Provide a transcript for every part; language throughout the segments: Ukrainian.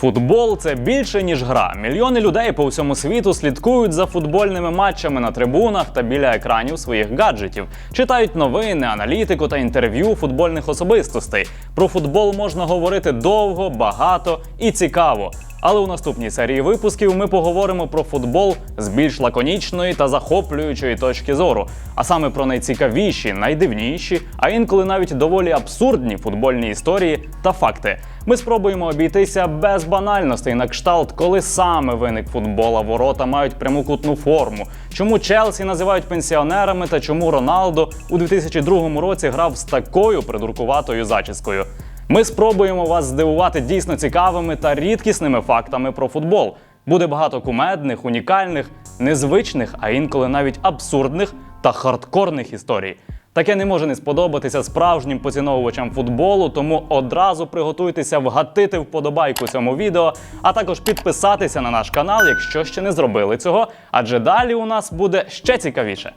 Футбол це більше ніж гра. Мільйони людей по всьому світу слідкують за футбольними матчами на трибунах та біля екранів своїх гаджетів, читають новини, аналітику та інтерв'ю футбольних особистостей. Про футбол можна говорити довго, багато і цікаво. Але у наступній серії випусків ми поговоримо про футбол з більш лаконічної та захоплюючої точки зору, а саме про найцікавіші, найдивніші, а інколи навіть доволі абсурдні футбольні історії та факти. Ми спробуємо обійтися без банальностей на кшталт, коли саме виник футбол, а ворота мають прямокутну форму. Чому Челсі називають пенсіонерами та чому Роналдо у 2002 році грав з такою придуркуватою зачіскою. Ми спробуємо вас здивувати дійсно цікавими та рідкісними фактами про футбол. Буде багато кумедних, унікальних, незвичних, а інколи навіть абсурдних та хардкорних історій. Таке не може не сподобатися справжнім поціновувачам футболу, тому одразу приготуйтеся вгатити вподобайку цьому відео, а також підписатися на наш канал, якщо ще не зробили цього, адже далі у нас буде ще цікавіше.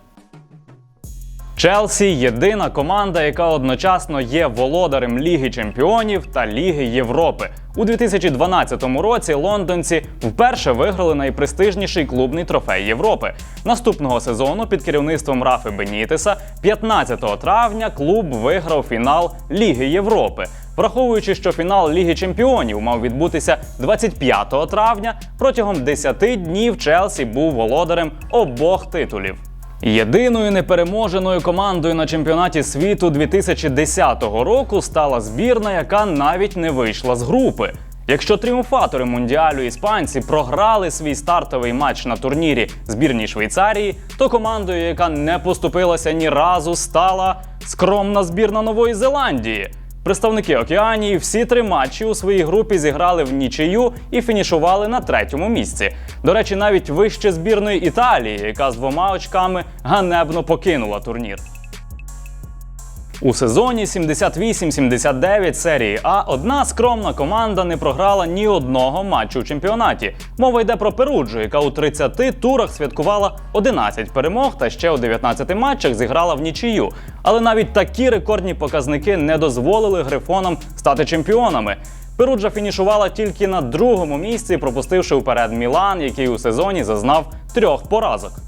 Челсі єдина команда, яка одночасно є володарем Ліги Чемпіонів та Ліги Європи. У 2012 році лондонці вперше виграли найпрестижніший клубний трофей Європи. Наступного сезону під керівництвом Рафи Бенітеса 15 травня клуб виграв фінал Ліги Європи. Враховуючи, що фінал Ліги Чемпіонів мав відбутися 25 травня, протягом 10 днів Челсі був володарем обох титулів. Єдиною непереможеною командою на чемпіонаті світу 2010 року стала збірна, яка навіть не вийшла з групи. Якщо тріумфатори мундіалю іспанці програли свій стартовий матч на турнірі збірній Швейцарії, то командою, яка не поступилася ні разу, стала скромна збірна Нової Зеландії. Представники Океанії всі три матчі у своїй групі зіграли в нічию і фінішували на третьому місці. До речі, навіть вище збірної Італії, яка з двома очками ганебно покинула турнір. У сезоні 78-79 серії А одна скромна команда не програла ні одного матчу у чемпіонаті. Мова йде про Перуджу, яка у 30 турах святкувала 11 перемог та ще у 19 матчах зіграла в нічию. Але навіть такі рекордні показники не дозволили грифонам стати чемпіонами. Перуджа фінішувала тільки на другому місці, пропустивши вперед Мілан, який у сезоні зазнав трьох поразок.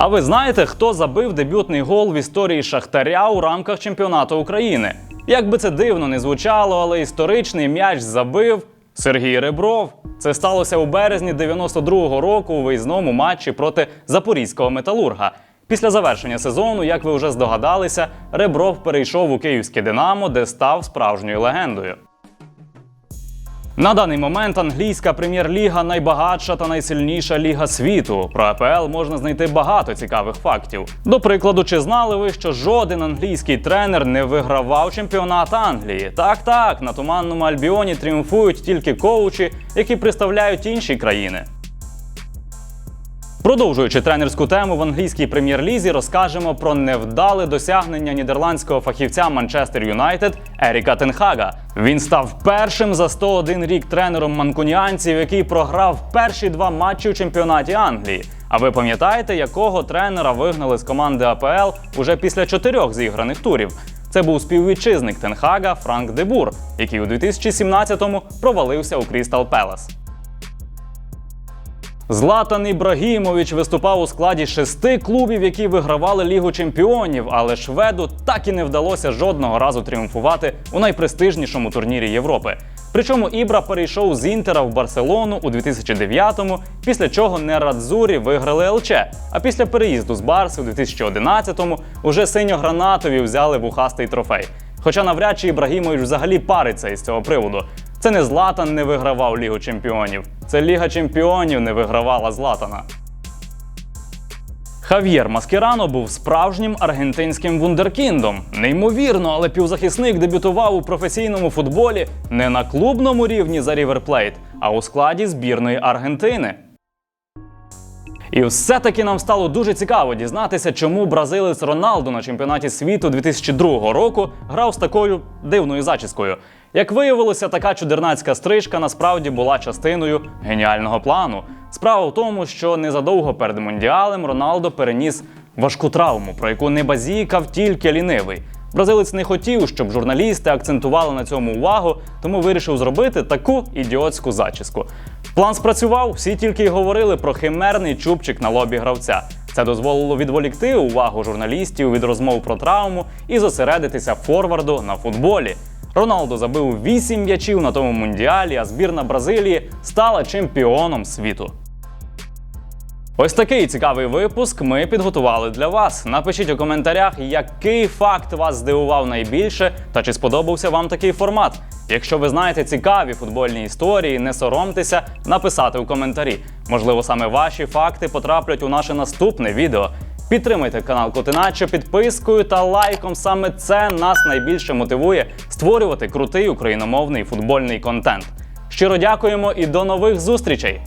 А ви знаєте, хто забив дебютний гол в історії Шахтаря у рамках чемпіонату України? Як би це дивно не звучало, але історичний м'яч забив Сергій Ребров. Це сталося у березні 92-го року у виїзному матчі проти запорізького металурга. Після завершення сезону, як ви вже здогадалися, Ребров перейшов у київське Динамо, де став справжньою легендою. На даний момент англійська прем'єр-ліга найбагатша та найсильніша ліга світу. Про АПЛ можна знайти багато цікавих фактів. До прикладу, чи знали ви, що жоден англійський тренер не вигравав чемпіонат Англії? Так, так, на туманному Альбіоні тріумфують тільки коучі, які представляють інші країни. Продовжуючи тренерську тему в англійській прем'єр-лізі, розкажемо про невдале досягнення нідерландського фахівця Манчестер Юнайтед Еріка Тенхага. Він став першим за 101 рік тренером манкуніанців, який програв перші два матчі у чемпіонаті Англії. А ви пам'ятаєте, якого тренера вигнали з команди АПЛ уже після чотирьох зіграних турів? Це був співвітчизник Тенхага Франк Дебур, який у 2017-му провалився у Крістал Пелас. Златан Ібрагімович виступав у складі шести клубів, які вигравали Лігу чемпіонів, але шведу так і не вдалося жодного разу тріумфувати у найпрестижнішому турнірі Європи. Причому Ібра перейшов з Інтера в Барселону у 2009-му, після чого Нерадзурі виграли ЛЧ. А після переїзду з Барси у 2011-му уже синьо-гранатові взяли вухастий трофей. Хоча навряд чи Ібрагімович взагалі париться із цього приводу. Це не Златан не вигравав Лігу чемпіонів, це Ліга чемпіонів не вигравала Златана. Хав'єр Маскерано був справжнім аргентинським вундеркіндом. Неймовірно, але півзахисник дебютував у професійному футболі не на клубному рівні за Рівер Плейт, а у складі збірної Аргентини. І все-таки нам стало дуже цікаво дізнатися, чому бразилець Роналду на чемпіонаті світу 2002 року грав з такою дивною зачіскою. Як виявилося, така чудернацька стрижка насправді була частиною геніального плану. Справа в тому, що незадовго перед мундіалем Роналдо переніс важку травму, про яку не базікав тільки лінивий. Бразилець не хотів, щоб журналісти акцентували на цьому увагу, тому вирішив зробити таку ідіотську зачіску. План спрацював, всі тільки й говорили про химерний чубчик на лобі гравця. Це дозволило відволікти увагу журналістів від розмов про травму і зосередитися форварду на футболі. Роналдо забив 8 м'ячів на тому мундіалі, а збірна Бразилії стала чемпіоном світу. Ось такий цікавий випуск ми підготували для вас. Напишіть у коментарях, який факт вас здивував найбільше та чи сподобався вам такий формат. Якщо ви знаєте цікаві футбольні історії, не соромтеся написати у коментарі. Можливо, саме ваші факти потраплять у наше наступне відео. Підтримайте канал Котиначо підпискою та лайком. Саме це нас найбільше мотивує створювати крутий україномовний футбольний контент. Щиро дякуємо і до нових зустрічей!